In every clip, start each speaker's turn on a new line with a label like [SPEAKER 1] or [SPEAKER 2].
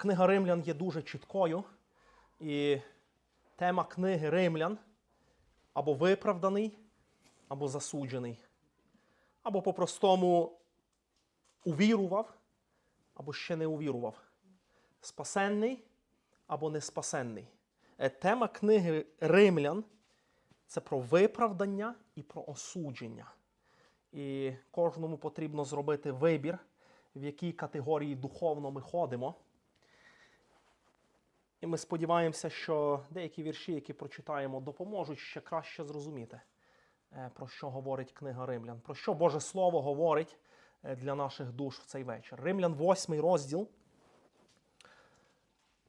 [SPEAKER 1] Книга Римлян є дуже чіткою, і тема книги Римлян або виправданий, або засуджений, або по-простому увірував, або ще не увірував. Спасенний або не спасенний. Е, Тема книги Римлян це про виправдання і про осудження. І кожному потрібно зробити вибір, в якій категорії духовно ми ходимо. І ми сподіваємося, що деякі вірші, які прочитаємо, допоможуть ще краще зрозуміти, е, про що говорить книга Римлян, про що Боже Слово говорить е, для наших душ в цей вечір. Римлян, 8 розділ.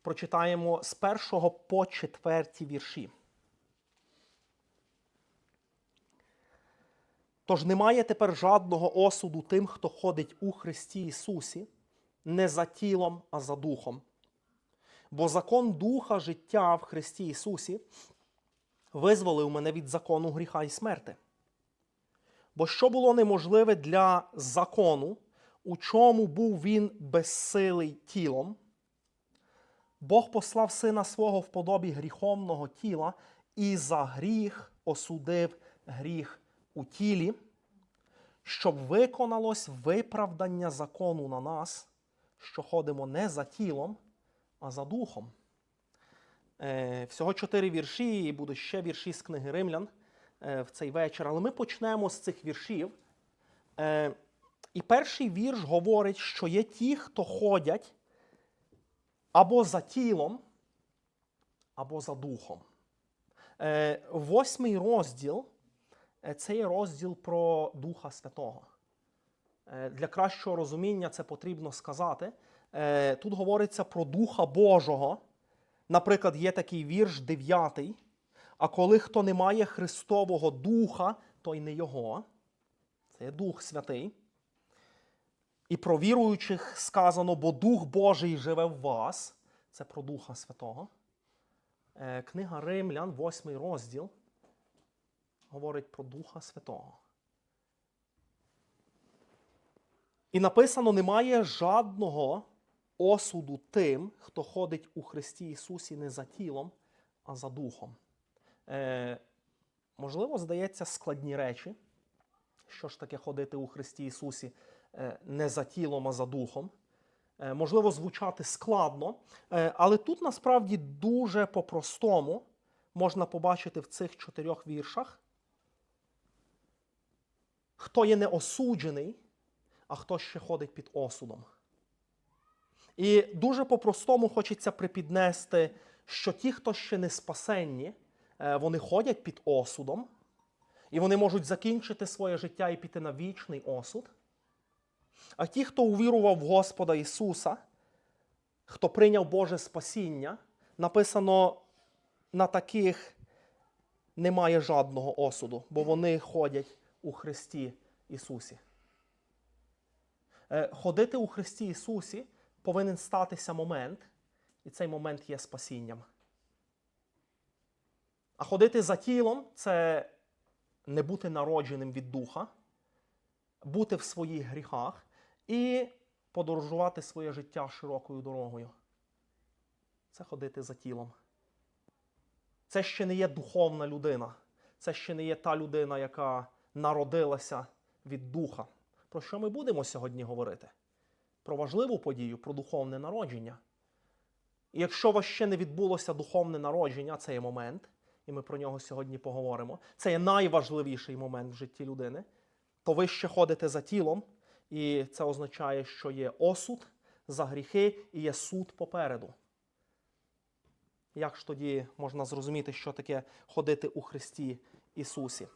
[SPEAKER 1] Прочитаємо з першого по четверті вірші. Тож немає тепер жадного осуду тим, хто ходить у Христі Ісусі, не за тілом, а за духом. Бо закон духа життя в Христі Ісусі визволив мене від закону гріха і смерти. Бо що було неможливе для закону, у чому був він безсилий тілом, Бог послав сина свого в подобі гріховного тіла і за гріх осудив гріх у тілі, щоб виконалось виправдання закону на нас, що ходимо не за тілом, за духом. Е, всього чотири вірші, і будуть ще вірші з книги Римлян е, в цей вечір. Але ми почнемо з цих віршів. Е, і перший вірш говорить, що є ті, хто ходять або за тілом, або за духом. Восьмий розділ це є розділ про Духа Святого. Для кращого розуміння це потрібно сказати. Е, Тут говориться про Духа Божого. Наприклад, є такий вірш 9. А коли хто не має Христового Духа, то й не Його. Це є Дух Святий. І про віруючих сказано, бо Дух Божий живе в вас. Це про Духа Святого. Е, Книга Римлян, 8 розділ, говорить про Духа Святого. І написано: немає жадного осуду тим, хто ходить у Христі Ісусі не за тілом, а за духом. Е, можливо, здається, складні речі. Що ж таке ходити у Христі Ісусі е, не за тілом, а за духом? Е, можливо, звучати складно, е, але тут насправді дуже по-простому можна побачити в цих чотирьох віршах, хто є не осуджений, а хто ще ходить під осудом. І дуже по-простому хочеться припіднести, що ті, хто ще не спасенні, е, вони ходять під осудом, і вони можуть закінчити своє життя і піти на вічний осуд. А ті, хто увірував в Господа Ісуса, хто прийняв Боже спасіння, написано, на таких немає жодного осуду, бо вони ходять у Христі Ісусі. Е, Ходити у Христі Ісусі повинен статися момент, і цей момент є спасінням. А ходити за тілом це не бути народженим від духа, бути в своїх гріхах і подорожувати своє життя широкою дорогою. Це ходити за тілом. Це ще не є духовна людина. Це ще не є та людина, яка народилася від духа. Про що ми будемо сьогодні говорити? Про важливу подію, про духовне народження. І якщо у вас ще не відбулося духовне народження, це є момент, і ми про нього сьогодні поговоримо. Це є найважливіший момент в житті людини, то ви ще ходите за тілом, і це означає, що є осуд за гріхи і є суд попереду. Як ж тоді можна зрозуміти, що таке ходити у Христі Ісусі?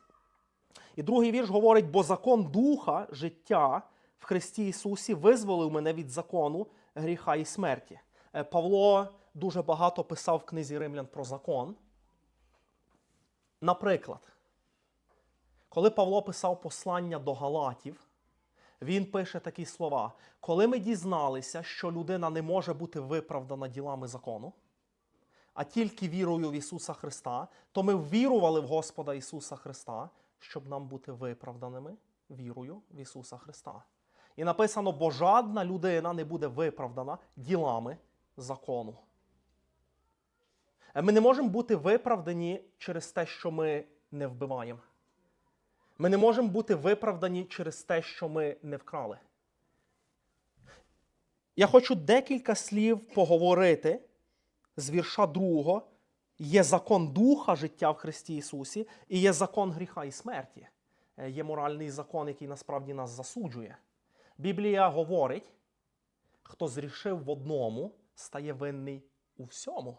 [SPEAKER 1] І другий вірш говорить: бо закон духа життя в Христі Ісусі визволив мене від закону гріха і смерті. Е, Павло дуже багато писав в книзі Римлян про закон. Наприклад, коли Павло писав послання до Галатів, він пише такі слова: коли ми дізналися, що людина не може бути виправдана ділами закону, а тільки вірою в Ісуса Христа, то ми ввірували в Господа Ісуса Христа, щоб нам бути виправданими вірою в Ісуса Христа. І написано, бо жадна людина не буде виправдана ділами закону. Е, Ми не можемо бути виправдані через те, що ми не вбиваємо. Ми не можемо бути виправдані через те, що ми не вкрали. Я хочу декілька слів поговорити з вірша другого. Є закон духа життя в Христі Ісусі, і є закон гріха і смерті. Е, Є моральний закон, який насправді нас засуджує. Біблія говорить, хто зрішив в одному, стає винний у всьому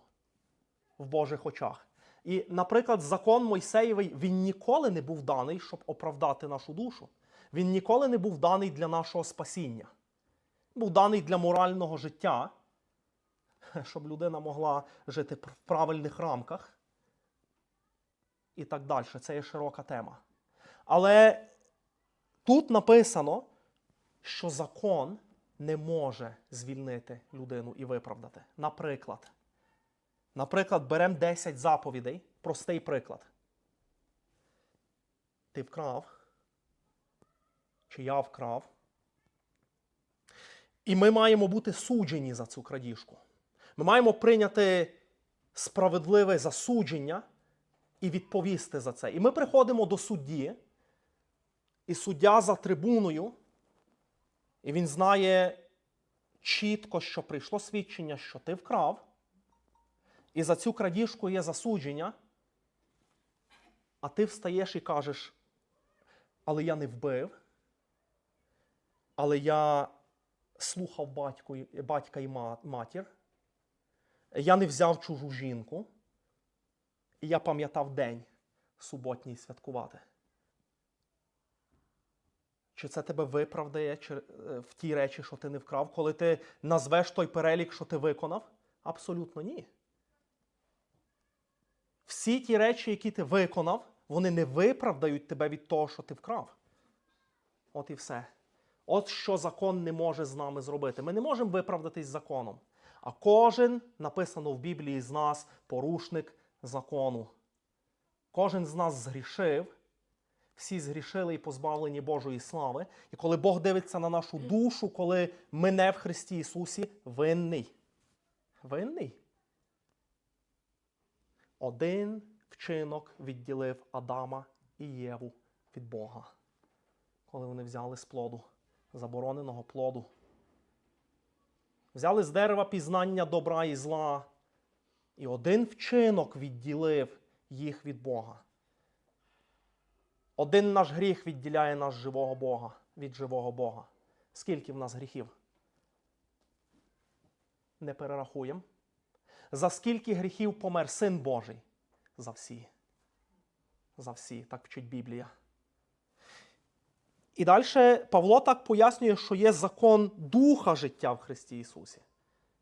[SPEAKER 1] в Божих очах. І, наприклад, закон Мойсеєвий він ніколи не був даний, щоб оправдати нашу душу. Він ніколи не був даний для нашого спасіння. Був даний для морального життя, щоб людина могла жити в правильних рамках. І так далі. Це є широка тема. Але тут написано, що закон не може звільнити людину і виправдати. Наприклад, наприклад, беремо 10 заповідей. Простий приклад. Ти вкрав, чи я вкрав. І ми маємо бути суджені за цю крадіжку. Ми маємо прийняти справедливе засудження і відповісти за це. І ми приходимо до судді, і суддя за трибуною, і він знає чітко, що прийшло свідчення, що ти вкрав, і за цю крадіжку є засудження, а ти встаєш і кажеш, але я не вбив, але я слухав батько, батька і матір, я не взяв чужу жінку, і я пам'ятав день суботній святкувати. Чи це тебе виправдає е, в ті речі, що ти не вкрав, коли ти назвеш той перелік, що ти виконав? Абсолютно ні. Всі ті речі, які ти виконав, вони не виправдають тебе від того, що ти вкрав. От і все. От що закон не може з нами зробити. Ми не можемо виправдатись законом. А кожен, написано в Біблії з нас, порушник закону. Кожен з нас згрішив, всі згрішили і позбавлені Божої слави. І коли Бог дивиться на нашу душу, коли ми в Христі Ісусі, винний. Винний. Один вчинок відділив Адама і Єву від Бога, коли вони взяли з плоду, забороненого плоду. Взяли з дерева пізнання добра і зла, і один вчинок відділив їх від Бога. Один наш гріх відділяє нас живого Бога від живого Бога. Скільки в нас гріхів? Не перерахуємо. За скільки гріхів помер Син Божий? За всі. За всі, так вчить Біблія. І далі Павло так пояснює, що є закон духа життя в Христі Ісусі.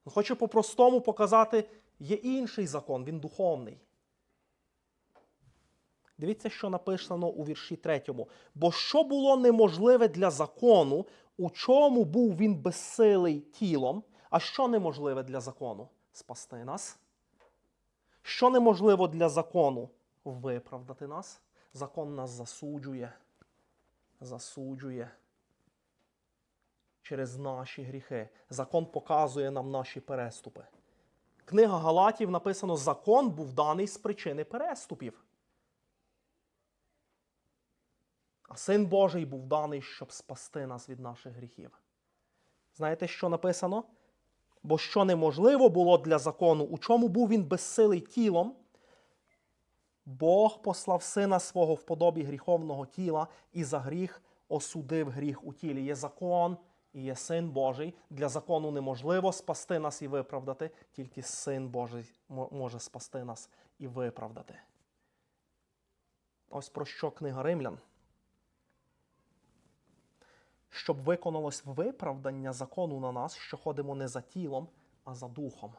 [SPEAKER 1] Він хоче по-простому показати, є інший закон, він духовний. Дивіться, що написано у вірші 3. Бо що було неможливе для закону, у чому був він безсилий тілом, а що неможливе для закону? Спасти нас. Що неможливо для закону? Виправдати нас. Закон нас засуджує. Засуджує через наші гріхи. Закон показує нам наші переступи. Книга Галатів написано: закон був даний з причини переступів. А син Божий був даний, щоб спасти нас від наших гріхів. Знаєте, що написано? Бо що неможливо було для закону, у чому був він безсилий тілом, Бог послав сина свого в подобі гріховного тіла і за гріх осудив гріх у тілі. Є закон і є син Божий. Для закону неможливо спасти нас і виправдати, тільки син Божий може спасти нас і виправдати. Ось про що книга Римлян. Щоб виконалось виправдання закону на нас, що ходимо не за тілом, а за духом.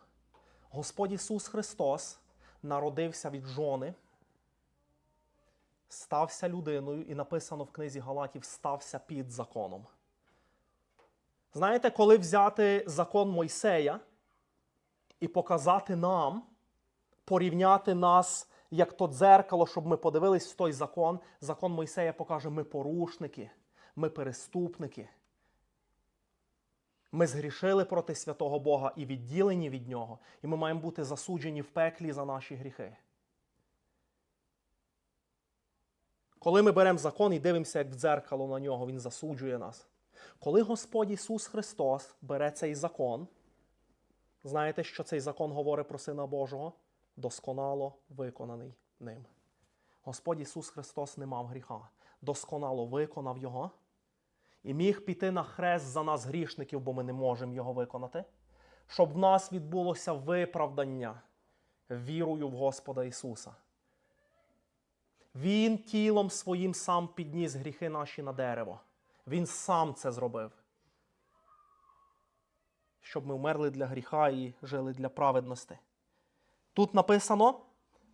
[SPEAKER 1] Господь Ісус Христос народився від жони, стався людиною, і написано в книзі Галатів, стався під законом. Знаєте, коли взяти закон Мойсея і показати нам, порівняти нас як то дзеркало, щоб ми подивились в той закон, закон Мойсея покаже, ми порушники, ми переступники. Ми згрішили проти святого Бога і відділені від Нього, і ми маємо бути засуджені в пеклі за наші гріхи. Коли ми беремо закон і дивимося, як в дзеркало на нього, Він засуджує нас. Коли Господь Ісус Христос бере цей закон, знаєте, що цей закон говорить про Сина Божого? Досконало виконаний ним. Господь Ісус Христос не мав гріха, досконало виконав Його і міг піти на хрест за нас грішників, бо ми не можемо його виконати, щоб в нас відбулося виправдання вірою в Господа Ісуса. Він тілом своїм сам підніс гріхи наші на дерево. Він сам це зробив. Щоб ми вмерли для гріха і жили для праведності. Тут написано: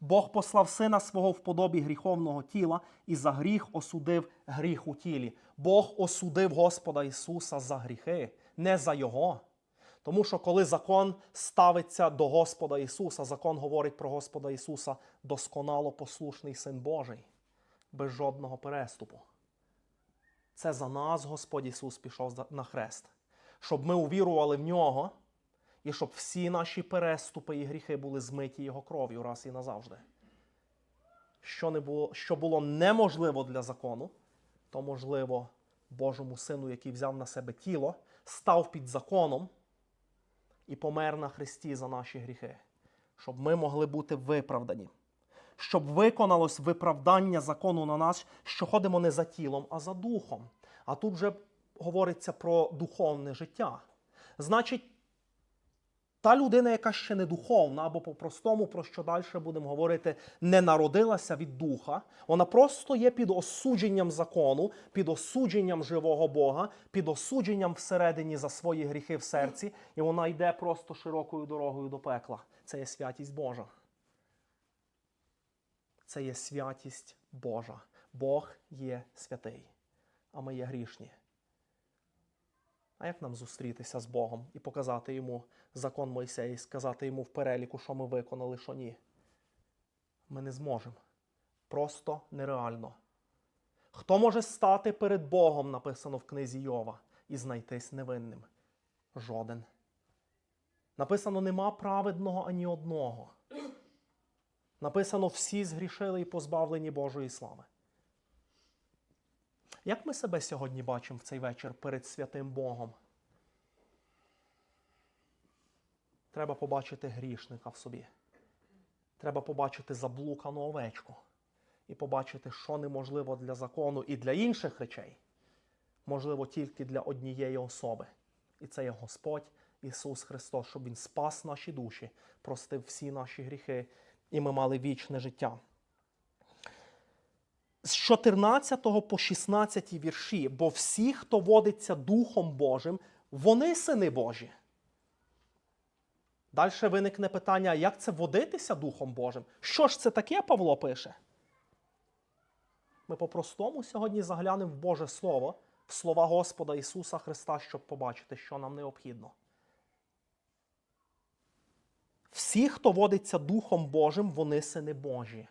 [SPEAKER 1] Бог послав сина свого в подобі гріховного тіла і за гріх осудив гріх у тілі. Бог осудив Господа Ісуса за гріхи, не за Його. Тому що коли закон ставиться до Господа Ісуса, закон говорить про Господа Ісуса досконало послушний Син Божий, без жодного переступу. Це за нас Господь Ісус пішов на хрест, щоб ми увірували в Нього і щоб всі наші переступи і гріхи були змиті Його кров'ю раз і назавжди. Що, не було, що було неможливо для закону, то можливо Божому Сину, який взяв на себе тіло, став під законом і помер на Христі за наші гріхи, щоб ми могли бути виправдані, щоб виконалось виправдання закону на нас, що ходимо не за тілом, а за духом. А тут вже говориться про духовне життя. Значить, та людина, яка ще не духовна, або по-простому, про що далі будемо говорити, не народилася від духа, вона просто є під осудженням закону, під осудженням живого Бога, під осудженням всередині за свої гріхи в серці, і вона йде просто широкою дорогою до пекла. Це є святість Божа. Це є святість Божа. Бог є святий, а ми є грішні. А як нам зустрітися з Богом і показати йому закон Мойсея, і сказати йому в переліку, що ми виконали, що ні? Ми не зможемо. Просто нереально. Хто може стати перед Богом, написано в книзі Йова, і знайтись невинним? Жоден. Написано, нема праведного ані одного. Написано, всі згрішили і позбавлені Божої слави. Як ми себе сьогодні бачимо в цей вечір перед святим Богом? Треба побачити грішника в собі. Треба побачити заблукану овечку і побачити, що неможливо для закону і для інших речей, можливо тільки для однієї особи. І це є Господь Ісус Христос, щоб Він спас наші душі, простив всі наші гріхи, і ми мали вічне життя з 14 по 16 вірші, бо всі, хто водиться Духом Божим, вони сини Божі. Далі виникне питання, як це водитися Духом Божим? Що ж це таке, Павло пише? Ми по-простому сьогодні заглянемо в Боже Слово, в слова Господа Ісуса Христа, щоб побачити, що нам необхідно. Всі, хто водиться Духом Божим, вони сини Божі.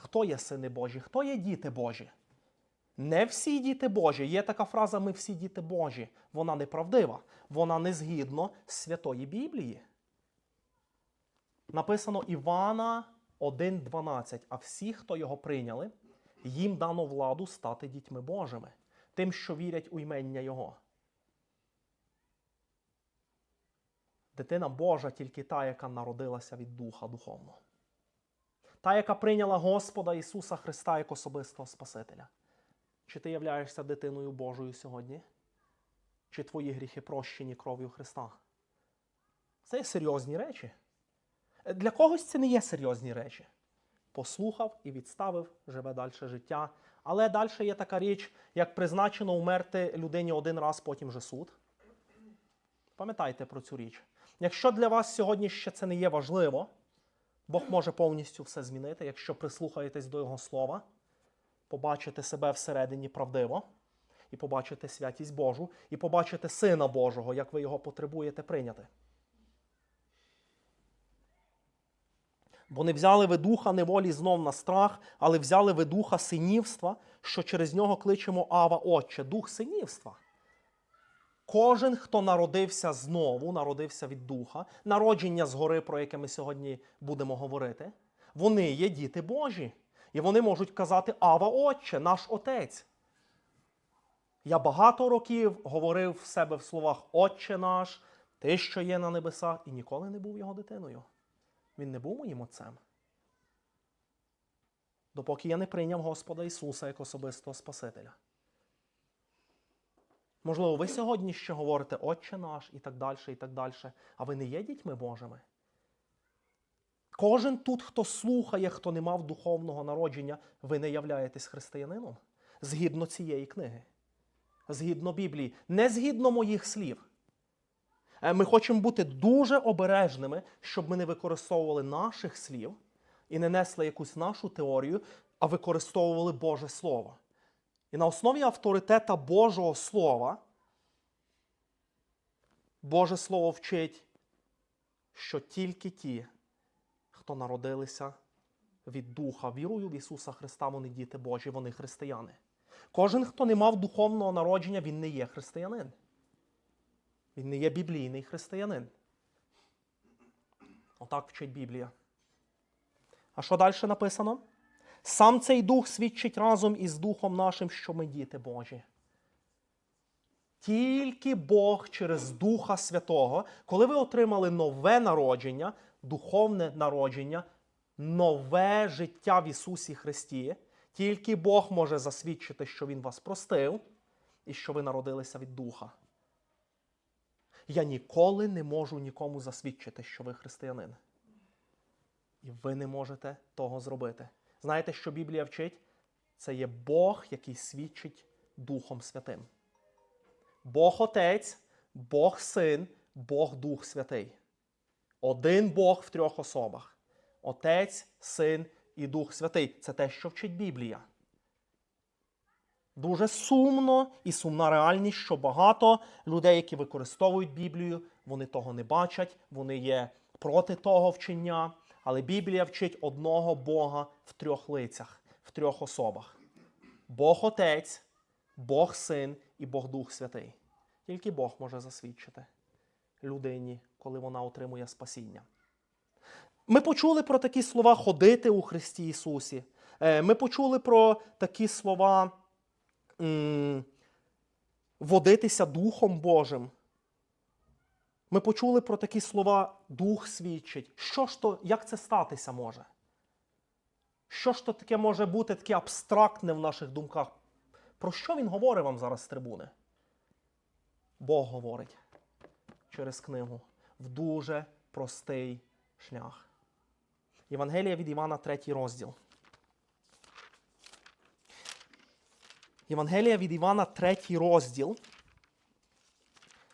[SPEAKER 1] Хто є сини Божі? Хто є діти Божі? Не всі діти Божі. Є така фраза Ми всі діти Божі. Вона неправдива. Вона не згідно Святої Біблії. Написано Івана 1,12. А всі, хто його прийняли, їм дано владу стати дітьми Божими, тим, що вірять у ймення Його. Дитина Божа тільки та, яка народилася від Духа духовного та, яка прийняла Господа Ісуса Христа як особистого Спасителя. Чи ти являєшся дитиною Божою сьогодні? Чи твої гріхи прощені кров'ю Христа? Це є серйозні речі. Для когось це не є серйозні речі. Послухав і відставив, живе далі життя. Але далі є така річ, як призначено умерти людині один раз, потім же суд. Пам'ятайте про цю річ. Якщо для вас сьогодні ще це не є важливо, Бог може повністю все змінити, якщо прислухаєтесь до Його слова, побачите себе всередині правдиво, і побачите святість Божу, і побачите Сина Божого, як ви його потребуєте прийняти. Бо не взяли ви духа неволі знов на страх, але взяли ви духа синівства, що через нього кличемо Ава Отче, дух синівства. Кожен, хто народився знову, народився від духа, народження згори, про яке ми сьогодні будемо говорити, вони є діти Божі. І вони можуть казати Ава Отче, наш Отець. Я багато років говорив в себе в словах Отче наш, Ти, що є на небесах, і ніколи не був його дитиною. Він не був моїм отцем. Допоки я не прийняв Господа Ісуса як особистого Спасителя. Можливо, ви сьогодні ще говорите Отче наш і так далі, і так далі, а ви не є дітьми Божими. Кожен тут, хто слухає, хто не мав духовного народження, ви не являєтесь християнином згідно цієї книги, згідно Біблії, не згідно моїх слів. Е, Ми хочемо бути дуже обережними, щоб ми не використовували наших слів і не несли якусь нашу теорію, а використовували Боже Слово. І на основі авторитета Божого Слова Боже Слово вчить, що тільки ті, хто народилися від Духа, вірою в Ісуса Христа, вони діти Божі, вони християни. Кожен, хто не мав духовного народження, він не є християнин. Він не є біблійний християнин. Отак вчить Біблія. А що далі написано? Сам цей дух свідчить разом із Духом нашим, що ми діти Божі. Тільки Бог через Духа Святого, коли ви отримали нове народження, духовне народження, нове життя в Ісусі Христі, тільки Бог може засвідчити, що Він вас простив і що ви народилися від Духа. Я ніколи не можу нікому засвідчити, що ви християнин. І ви не можете того зробити. Знаєте, що Біблія вчить? Це є Бог, який свідчить Духом Святим. Бог Отець, Бог Син, Бог Дух Святий. Один Бог в трьох особах. Отець, Син і Дух Святий. Це те, що вчить Біблія. Дуже сумно і сумна реальність, що багато людей, які використовують Біблію, вони того не бачать, вони є проти того вчення. Але Біблія вчить одного Бога в трьох лицях, в трьох особах: Бог Отець, Бог Син і Бог Дух Святий. Тільки Бог може засвідчити людині, коли вона отримує спасіння. Ми почули про такі слова ходити у Христі Ісусі. Е, Ми почули про такі слова водитися Духом Божим. Ми почули про такі слова Дух свідчить. Що ж то, як це статися може? Що ж то таке може бути таке абстрактне в наших думках? Про що він говорить вам зараз з трибуни? Бог говорить через книгу в дуже простий шлях. Євангелія від Івана, третій розділ. Євангелія від Івана, третій розділ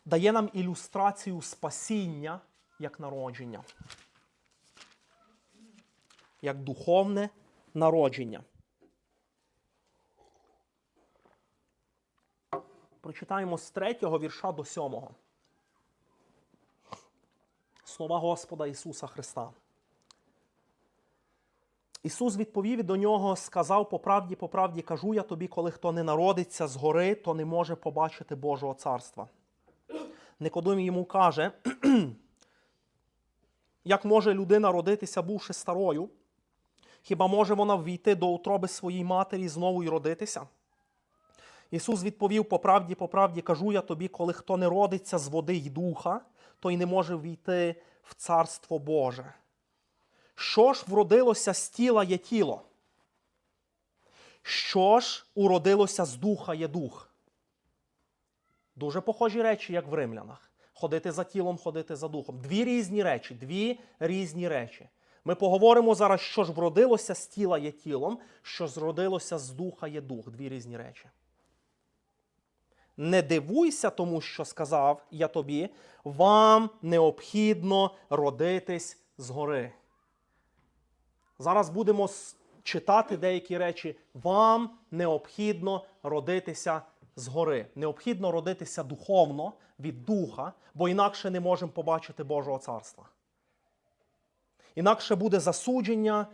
[SPEAKER 1] дає нам ілюстрацію спасіння як народження, як духовне народження. Прочитаємо з третього вірша до сьомого. Слова Господа Ісуса Христа. Ісус відповів до нього, сказав по правді, по правді кажу я тобі, коли хто не народиться згори, то не може побачити Божого царства. Никодим йому каже, як може людина родитися, бувши старою? Хіба може вона ввійти до утроби своїй матері знову й родитися? Ісус відповів по правді, по правді кажу я тобі, коли хто не родиться з води й духа, то й не може ввійти в Царство Боже. Що ж вродилося з тіла є тіло? Що ж уродилося з духа є дух? Дуже похожі речі, як в римлянах. Ходити за тілом, ходити за духом. Дві різні речі, дві різні речі. Ми поговоримо зараз, що ж вродилося з тіла є тілом, що зродилося з духа є дух. Дві різні речі. Не дивуйся тому, що сказав я тобі, вам необхідно родитись згори. Зараз будемо читати деякі речі. Вам необхідно родитися згори. Необхідно родитися духовно від духа, бо інакше не можемо побачити Божого царства. Інакше буде засудження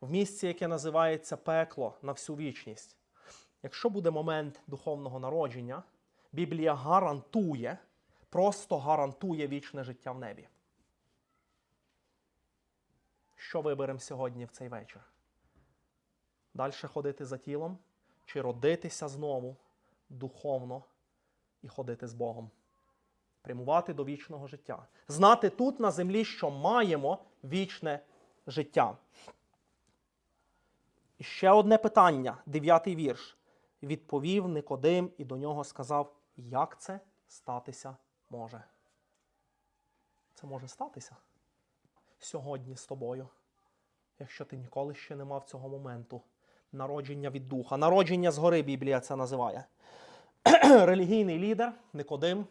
[SPEAKER 1] в місці, яке називається пекло на всю вічність. Якщо буде момент духовного народження, Біблія гарантує, просто гарантує вічне життя в небі. Що виберемо сьогодні в цей вечір? Далі ходити за тілом чи родитися знову духовно і ходити з Богом? Прямувати до вічного життя. Знати тут на землі, що маємо вічне життя. І ще одне питання, дев'ятий вірш. Відповів Никодим і до нього сказав, як це статися може. Це може статися сьогодні з тобою, якщо ти ніколи ще не мав цього моменту. Народження від духа. Народження згори Біблія це називає. Релігійний лідер Никодим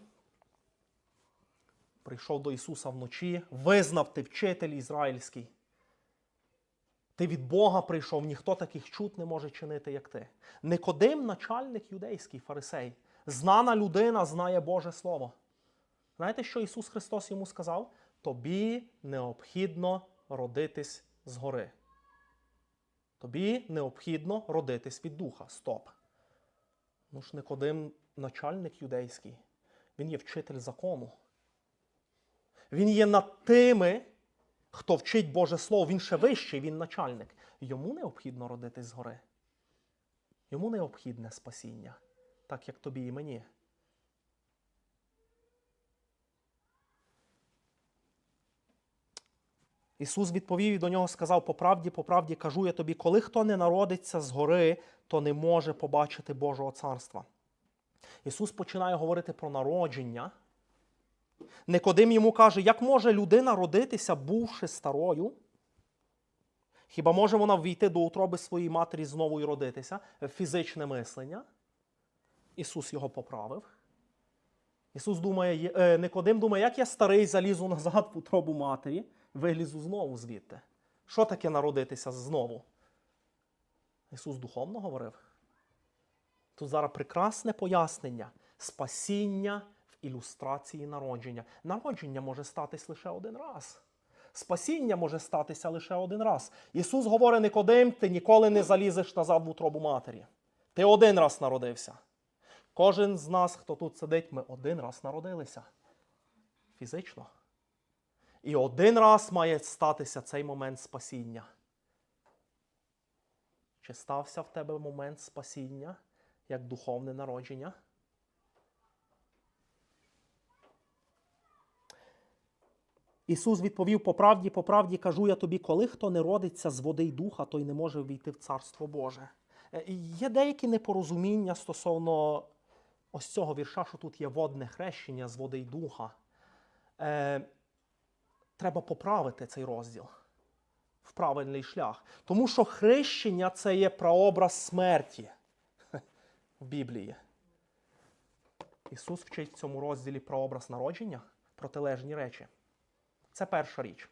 [SPEAKER 1] прийшов до Ісуса вночі, визнав ти вчитель ізраїльський. Ти від Бога прийшов, ніхто таких чуд не може чинити, як ти. Никодим, начальник юдейський фарисей, знана людина, знає Боже Слово. Знаєте, що Ісус Христос йому сказав? Тобі необхідно родитись згори. Тобі необхідно родитись від духа. Стоп. Ну ж Никодим начальник юдейський. Він є вчитель закону. Він є над тими, хто вчить Боже Слово, він ще вищий, він начальник. Йому необхідно родитись згори. Йому необхідне спасіння, так як тобі і мені. Ісус відповів і до нього сказав: по правді, по правді кажу я тобі, коли хто не народиться згори, то не може побачити Божого царства. Ісус починає говорити про народження. Никодим йому каже, як може людина родитися, бувши старою? Хіба може вона ввійти до утроби своєї матері знову і родитися? Фізичне мислення. Ісус його поправив. Ісус думає, е, Никодим думає, як я старий залізу назад в утробу матері, вилізу знову звідти. Що таке народитися знову? Ісус духовно говорив. Тут зараз прекрасне пояснення спасіння в ілюстрації народження. Народження може статись лише один раз. Спасіння може статися лише один раз. Ісус говорить Никодим, ти ніколи не залізеш назад в утробу матері. Ти один раз народився. Кожен з нас, хто тут сидить, ми один раз народилися. Фізично. І один раз має статися цей момент спасіння. Чи стався в тебе момент спасіння як духовне народження? Ісус відповів по правді, по правді кажу я тобі, коли хто не родиться з води й духа, той не може ввійти в Царство Боже. Е, Є деякі непорозуміння стосовно ось цього вірша, що тут є водне хрещення з води й духа. Треба поправити цей розділ в правильний шлях. Тому що хрещення це є прообраз смерті в Біблії. Ісус вчить в цьому розділі прообраз народження, протилежні речі. Це перша річ.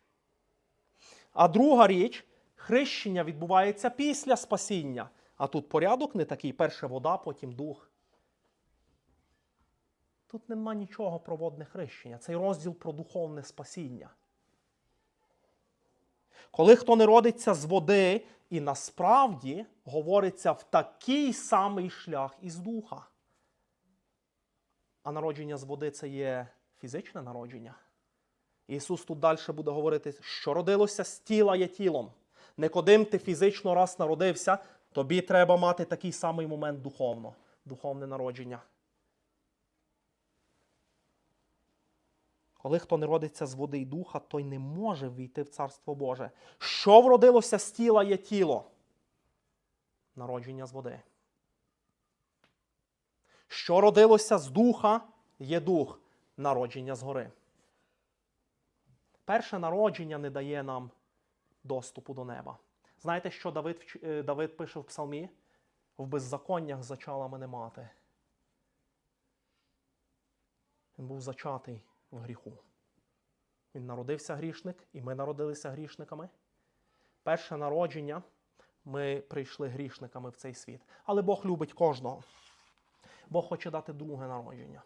[SPEAKER 1] А друга річ, хрещення відбувається після спасіння. А тут порядок не такий: перше вода, потім дух. Тут нема нічого про водне хрещення. Цей розділ про духовне спасіння. Коли хто не родиться з води, і насправді говориться в такий самий шлях із духа. А народження з води це є фізичне народження. Ісус тут далі буде говорити, що родилося з тіла є тілом. Никодим ти фізично раз народився, тобі треба мати такий самий момент духовно, духовне народження. Коли хто не родиться з води й духа, той не може війти в Царство Боже. Що вродилося з тіла є тіло? Народження з води. Що родилося з духа є дух, народження згори. Перше народження не дає нам доступу до неба. Знаєте, що Давид, е, Давид пише в псалмі? В беззаконнях зачала мене мати. Він був зачатий гріху. Він народився грішник, і ми народилися грішниками. Перше народження ми прийшли грішниками в цей світ. Але Бог любить кожного. Бог хоче дати друге народження.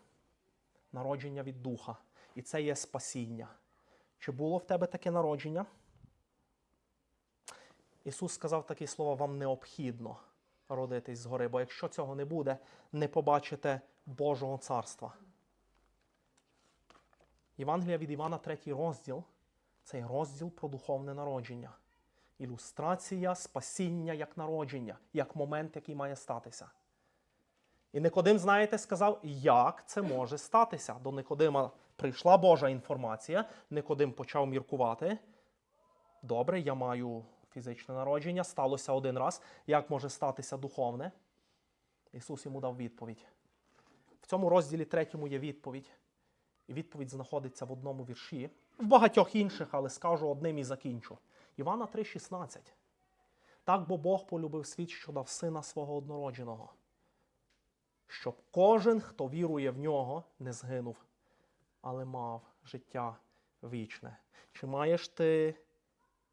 [SPEAKER 1] Народження від духа. І це є спасіння. Чи було в тебе таке народження? Ісус сказав такі слова: вам необхідно родитись згори, бо якщо цього не буде, не побачите Божого царства. Євангелія від Івана, третій розділ цей розділ про духовне народження. Ілюстрація спасіння як народження, як момент, який має статися. І Никодим, знаєте, сказав, як це може статися. До Никодима прийшла Божа інформація. Никодим почав міркувати. Добре, я маю фізичне народження, сталося один раз. Як може статися духовне? Ісус йому дав відповідь. В цьому розділі третьому є відповідь. І відповідь знаходиться в одному вірші, в багатьох інших, але скажу одним і закінчу. Івана 3,16. Так бо Бог полюбив світ, що дав сина свого однородженого, щоб кожен, хто вірує в нього, не згинув, але мав життя вічне. Чи маєш ти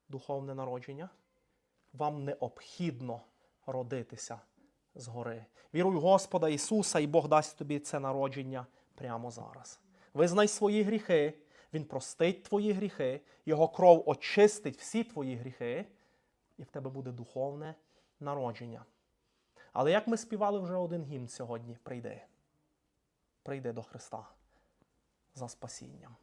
[SPEAKER 1] духовне народження? Вам необхідно родитися згори. Віруй Господа Ісуса, і Бог дасть тобі це народження прямо зараз. Визнай свої гріхи, Він простить твої гріхи, Його кров очистить всі твої гріхи, і в тебе буде духовне народження. Але як ми співали вже один гімн сьогодні, прийди. Прийди до Христа за спасінням.